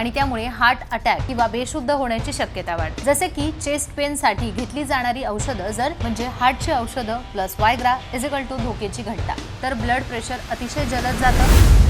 आणि त्यामुळे heart attack किंवा बेशुद्ध होण्याची शक्यता वाढते. जसे की चेस्ट पेन साठी घेतली जाणारी औषधं जर म्हणजे हार्टची औषधं plus Viagra is equal to धोकेची घटना तर ब्लड प्रेशर अतिशय जलद जातं.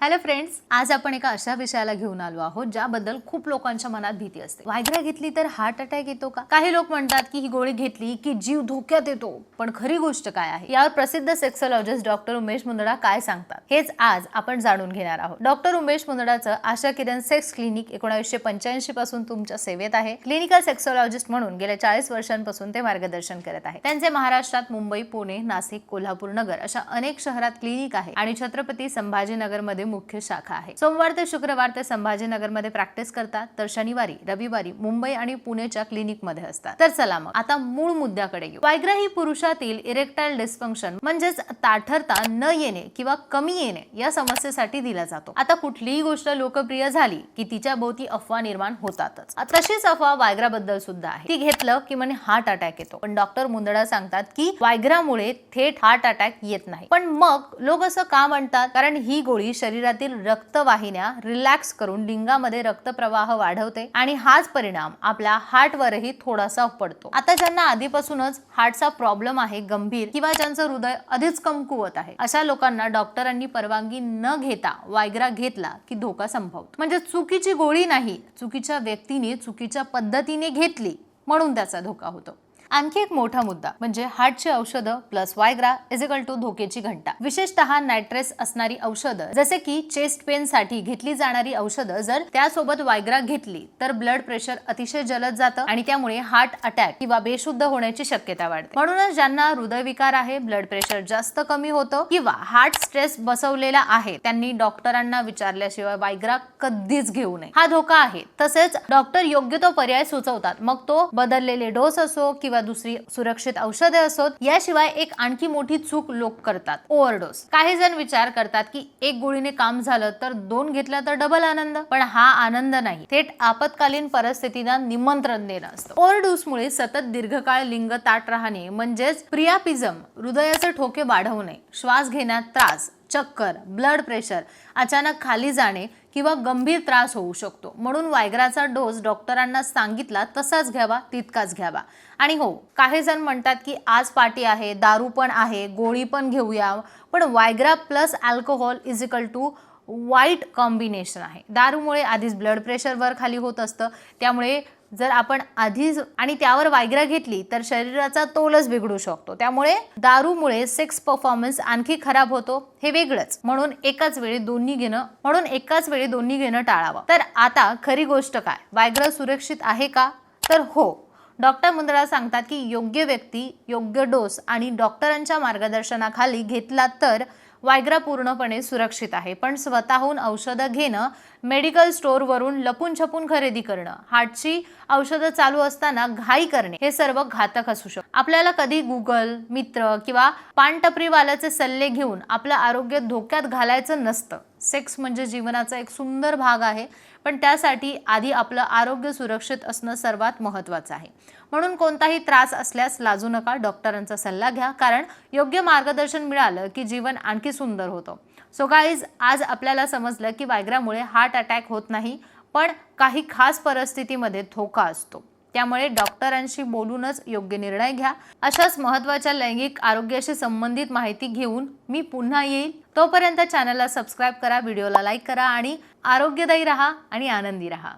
हॅलो फ्रेंड्स आज आपण एका अशा विषयाला घेऊन आलो आहोत ज्याबद्दल खूप लोकांच्या मनात भीती असते. वायग्रा घेतली तर हार्ट अटॅक येतो का? काही लोक म्हणतात की ही गोळी घेतली की जीव धोक्यात येतो. पण खरी गोष्ट काय आहे? यावर प्रसिद्ध सेक्सॉलॉजिस्ट डॉक्टर उमेश मुंदडा काय सांगतात? हेच आज आपण जाणून घेणार आहोत. डॉक्टर उमेश मुंदडाचं आशा किरण सेक्स क्लिनिक एकोणीसशे पंच्याऐंशी पासून तुमच्या सेवेत आहे. क्लिनिकल सेक्सॉलॉजिस्ट म्हणून गेल्या चाळीस वर्षांपासून ते मार्गदर्शन करत आहे. त्यांचे महाराष्ट्रात मुंबई पुणे नाशिक कोल्हापूर नगर अशा अनेक शहरात क्लिनिक आहे आणि छत्रपती संभाजीनगरमध्ये मुख्य शाखा आहे. सोमवार ते शुक्रवार ते संभाजीनगरमध्ये प्रॅक्टिस करतात. तर शनिवारी रविवारी मुंबई आणि पुणेच्या क्लिनिकमध्ये असतात. तर चला मग आता मूळ मुद्द्याकडे येऊ. वायग्रा ही पुरुषातील इरेक्टाईल डिस्फंक्शन म्हणजेच ताठरता न येणे किंवा कमी येणे या समस्येसाठी दिला जातो. आता कुठलीही गोष्ट लोकप्रिय झाली की तिच्या भोवती अफवा निर्माण होतातच. तशीच अफवा वायग्रा बद्दल सुद्धा आहे. ती घेतलं की म्हणे हार्ट अटॅक येतो. पण डॉक्टर मुंदडा सांगतात की वायग्रामुळे थेट हार्ट अटॅक येत नाही. पण मग लोक असं का म्हणतात? कारण ही गोळी शरीर शरीरातील रक्तवाहिन्या रिलॅक्स करून लिंगामध्ये रक्तप्रवाह वाढवते आणि हाच परिणाम आपल्या हार्टवरही थोडासा पडतो. आता ज्यांना आधीपासूनच हार्टचा प्रॉब्लेम आहे गंभीर किंवा ज्यांचं हृदय आधीच कमकुवत आहे अशा लोकांना डॉक्टरांनी परवानगी न घेता वायग्रा घेतला की धोका संभवतो. म्हणजे चुकीची गोळी नाही चुकीच्या व्यक्तीने चुकीच्या पद्धतीने घेतली म्हणून त्याचा धोका होतो. आणखी एक मोठा मुद्दा म्हणजे हार्टची औषधं plus Viagra is equal to धोकेची घंटा. विशेषतः नायट्रेस असणारी औषधं जसे की चेस्ट पेन साठी घेतली जाणारी औषधं जर त्यासोबत वायग्रा घेतली तर ब्लड प्रेशर अतिशय जलद जातं आणि त्यामुळे हार्ट अटॅक किंवा बेशुद्ध होण्याची शक्यता वाढते. म्हणूनच ज्यांना हृदयविकार आहे ब्लड प्रेशर जास्त कमी होतं किंवा हार्ट स्ट्रेस बसवलेला आहे त्यांनी डॉक्टरांना विचारल्याशिवाय वायग्रा कधीच घेऊ नये. हा धोका आहे. तसेच डॉक्टर योग्य तो पर्याय सुचवतात. मग तो बदललेले डोस असो किंवा दुसरी सुरक्षित औषधे असोत याशिवाय एक आणखी मोठी चूक लोक करतात. ओव्हरडोस. काही जण विचार करतात की एक गोळीने काम झालं तर दोन घेतला तर डबल आनंद. पण हा आनंद नाही. थेट आपत्कालीन परिस्थितीला निमंत्रण देणं असतं. ओव्हरडोसमुळे सतत दीर्घकाळ लिंग ताट राहणे म्हणजेच प्रियापिझम हृदयाचे ठोके वाढवणे श्वास घेण्यात त्रास चक्कर ब्लड प्रेशर अचानक खाली जाणे किंवा गंभीर त्रास होऊ शकतो. म्हणून वायग्राचा डोस डॉक्टरांना सांगितला तसाच घ्यावा तितकाच घ्यावा. आणि हो काही जण म्हणतात की आज पार्टी आहे दारू पण आहे गोळी पण घेऊया पण Viagra plus alcohol is equal to वाईट कॉम्बिनेशन आहे. दारूमुळे आधीच ब्लड प्रेशर वर खाली होत असतं त्यामुळे जर आपण आधीच आणि त्यावर वायग्रा घेतली तर शरीराचा तोलच बिघडू शकतो. त्यामुळे दारूमुळे सेक्स परफॉर्मन्स आणखी खराब होतो हे वेगळंच. म्हणून एकाच वेळी दोन्ही घेणं म्हणून एकाच वेळी दोन्ही घेणं टाळावं. तर आता खरी गोष्ट काय? वायग्रा सुरक्षित आहे का? तर हो. डॉक्टर मुंदडा सांगतात की योग्य व्यक्ती योग्य डोस आणि डॉक्टरांच्या मार्गदर्शनाखाली घेतला तर वायग्रा पूर्णपणे सुरक्षित आहे. पण स्वतःहून औषधं घेणं मेडिकल स्टोअरवरून लपून छपून खरेदी करणं हार्टची औषधं चालू असताना घाई करणे हे सर्व घातक असू शकतं. आपल्याला कधी गुगल मित्र किंवा पानटपरीवाल्याचे सल्ले घेऊन आपलं आरोग्य धोक्यात घालायचं नसतं. सेक्स म्हणजे जीवनाचा एक सुंदर भाग आहे. पण त्यासाठी आधी आपलं आरोग्य सुरक्षित असणं सर्वात महत्त्वाचं आहे. म्हणून कोणताही त्रास असल्यास लाजू नका डॉक्टरांचा सल्ला घ्या कारण योग्य मार्गदर्शन मिळालं की जीवन आणखी सुंदर होतं. सो गाईज आज आपल्याला समजलं की वायग्रामुळे हार्ट अटॅक होत नाही पण काही खास परिस्थितीमध्ये धोका असतो. त्यामुळे डॉक्टरांशी बोलूनच योग्य निर्णय घ्या. अशाच महत्त्वाच्या लैंगिक आरोग्याशी संबंधित माहिती घेऊन मी पुन्हा येईल. तोपर्यंत चॅनलला सबस्क्राईब करा व्हिडिओला लाईक करा आणि आरोग्यदायी राहा आणि आनंदी राहा.